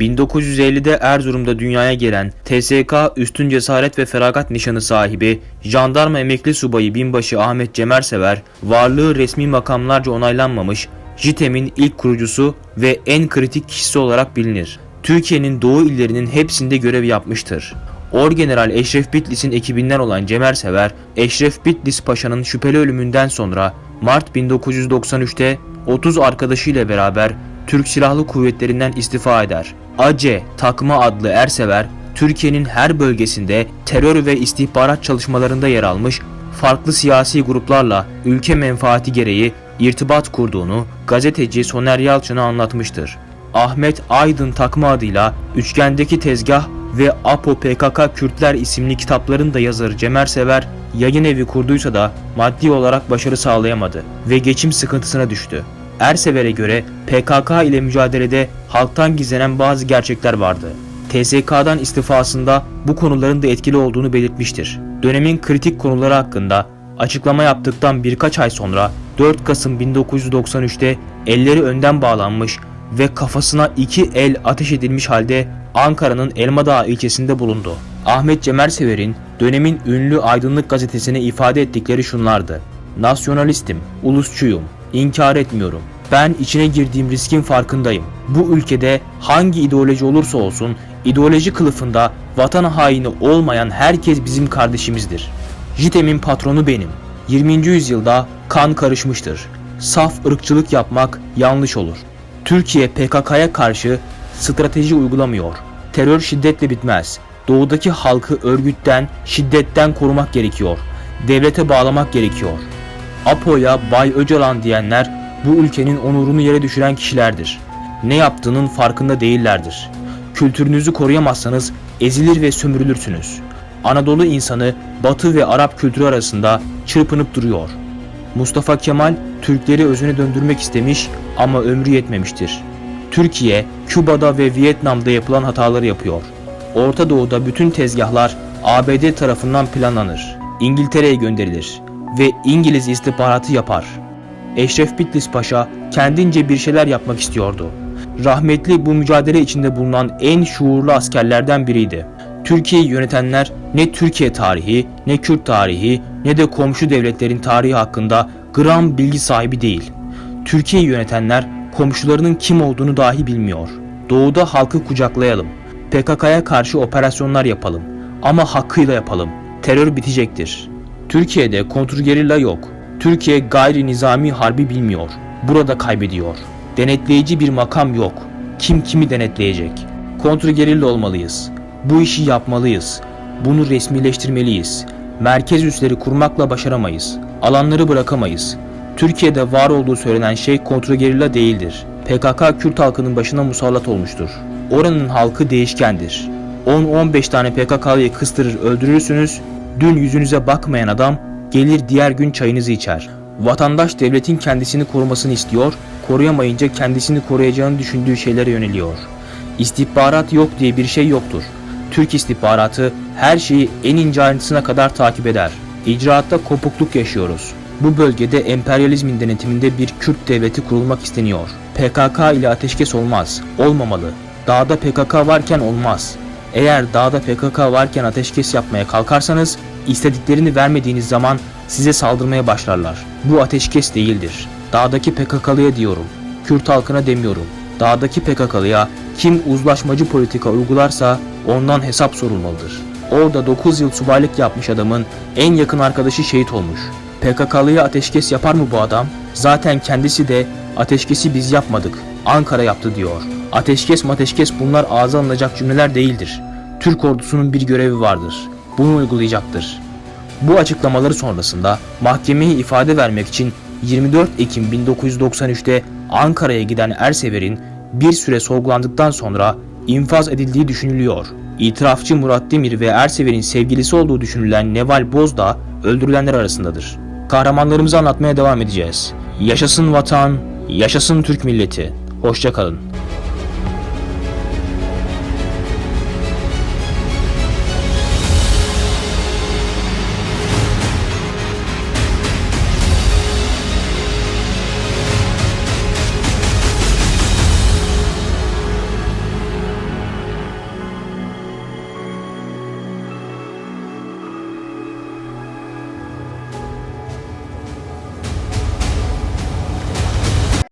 1950'de Erzurum'da dünyaya gelen TSK Üstün Cesaret ve Feragat Nişanı sahibi Jandarma Emekli Subayı Binbaşı Ahmet Cemersever, varlığı resmi makamlarca onaylanmamış JITEM'in ilk kurucusu ve en kritik kişisi olarak bilinir. Türkiye'nin doğu illerinin hepsinde görev yapmıştır. Orgeneral Eşref Bitlis'in ekibinden olan Cemersever, Eşref Bitlis Paşa'nın şüpheli ölümünden sonra Mart 1993'te 30 arkadaşıyla beraber Türk Silahlı Kuvvetlerinden istifa eder. ACE Takma adlı Ersever, Türkiye'nin her bölgesinde terör ve istihbarat çalışmalarında yer almış, farklı siyasi gruplarla ülke menfaati gereği irtibat kurduğunu gazeteci Soner Yalçın'a anlatmıştır. Ahmet Aydın takma adıyla Üçgendeki Tezgah ve Apo PKK Kürtler isimli kitapların da yazarı Cemer Sever yayın evi kurduysa da maddi olarak başarı sağlayamadı ve geçim sıkıntısına düştü. Ersever'e göre PKK ile mücadelede halktan gizlenen bazı gerçekler vardı. TSK'dan istifasında bu konuların da etkili olduğunu belirtmiştir. Dönemin kritik konuları hakkında açıklama yaptıktan birkaç ay sonra 4 Kasım 1993'te elleri önden bağlanmış ve kafasına iki el ateş edilmiş halde Ankara'nın Elmadağ ilçesinde bulundu. Ahmet Cemersever'in dönemin ünlü Aydınlık gazetesine ifade ettikleri şunlardı. Nasyonalistim, ulusçuyum, inkar etmiyorum. Ben içine girdiğim riskin farkındayım. Bu ülkede hangi ideoloji olursa olsun ideoloji kılıfında vatan haini olmayan herkes bizim kardeşimizdir. JITEM'in patronu benim. 20. yüzyılda kan karışmıştır. Saf ırkçılık yapmak yanlış olur. Türkiye PKK'ya karşı strateji uygulamıyor. Terör şiddetle bitmez. Doğudaki halkı örgütten, şiddetten korumak gerekiyor. Devlete bağlamak gerekiyor. Apo'ya Bay Öcalan diyenler bu ülkenin onurunu yere düşüren kişilerdir. Ne yaptığının farkında değillerdir. Kültürünüzü koruyamazsanız ezilir ve sömürülürsünüz. Anadolu insanı Batı ve Arap kültürü arasında çırpınıp duruyor. Mustafa Kemal Türkleri özüne döndürmek istemiş ama ömrü yetmemiştir. Türkiye, Küba'da ve Vietnam'da yapılan hataları yapıyor. Orta Doğu'da bütün tezgahlar ABD tarafından planlanır. İngiltere'ye gönderilir ve İngiliz istihbaratı yapar. Eşref Bitlis Paşa kendince bir şeyler yapmak istiyordu. Rahmetli bu mücadele içinde bulunan en şuurlu askerlerden biriydi. Türkiye'yi yönetenler ne Türkiye tarihi, ne Kürt tarihi, ne de komşu devletlerin tarihi hakkında gram bilgi sahibi değil. Türkiye'yi yönetenler komşularının kim olduğunu dahi bilmiyor. Doğuda halkı kucaklayalım. PKK'ya karşı operasyonlar yapalım. Ama hakkıyla yapalım. Terör bitecektir. Türkiye'de kontrgerilla yok. Türkiye gayri nizami harbi bilmiyor. Burada kaybediyor. Denetleyici bir makam yok. Kim kimi denetleyecek? Kontrgerilla olmalıyız. Bu işi yapmalıyız. Bunu resmileştirmeliyiz. Merkez üsleri kurmakla başaramayız. Alanları bırakamayız. Türkiye'de var olduğu söylenen şey kontrgerilla değildir. PKK Kürt halkının başına musallat olmuştur. Oranın halkı değişkendir. 10-15 tane PKK'lıyı kıstırır öldürürsünüz. Dün yüzünüze bakmayan adam gelir diğer gün çayınızı içer. Vatandaş devletin kendisini korumasını istiyor, koruyamayınca kendisini koruyacağını düşündüğü şeylere yöneliyor. İstihbarat yok diye bir şey yoktur. Türk istihbaratı her şeyi en ince ayrıntısına kadar takip eder. İcraatta kopukluk yaşıyoruz. Bu bölgede emperyalizmin denetiminde bir Kürt devleti kurulmak isteniyor. PKK ile ateşkes olmaz, olmamalı. Dağda PKK varken olmaz. Eğer dağda PKK varken ateşkes yapmaya kalkarsanız, istediklerini vermediğiniz zaman size saldırmaya başlarlar. Bu ateşkes değildir. Dağdaki PKK'lıya diyorum. Kürt halkına demiyorum. Dağdaki PKK'lıya kim uzlaşmacı politika uygularsa ondan hesap sorulmalıdır. Orada 9 yıl subaylık yapmış adamın en yakın arkadaşı şehit olmuş. PKK'lıya ateşkes yapar mı bu adam? Zaten kendisi de ateşkesi biz yapmadık. Ankara yaptı diyor. Ateşkes mateşkes bunlar ağza alınacak cümleler değildir. Türk ordusunun bir görevi vardır. Bunu uygulayacaktır. Bu açıklamaları sonrasında mahkemeye ifade vermek için 24 Ekim 1993'te Ankara'ya giden Ersever'in bir süre sorgulandıktan sonra infaz edildiği düşünülüyor. İtirafçı Murat Demir ve Ersever'in sevgilisi olduğu düşünülen Neval Boz da öldürülenler arasındadır. Kahramanlarımızı anlatmaya devam edeceğiz. Yaşasın vatan, yaşasın Türk milleti. Hoşçakalın.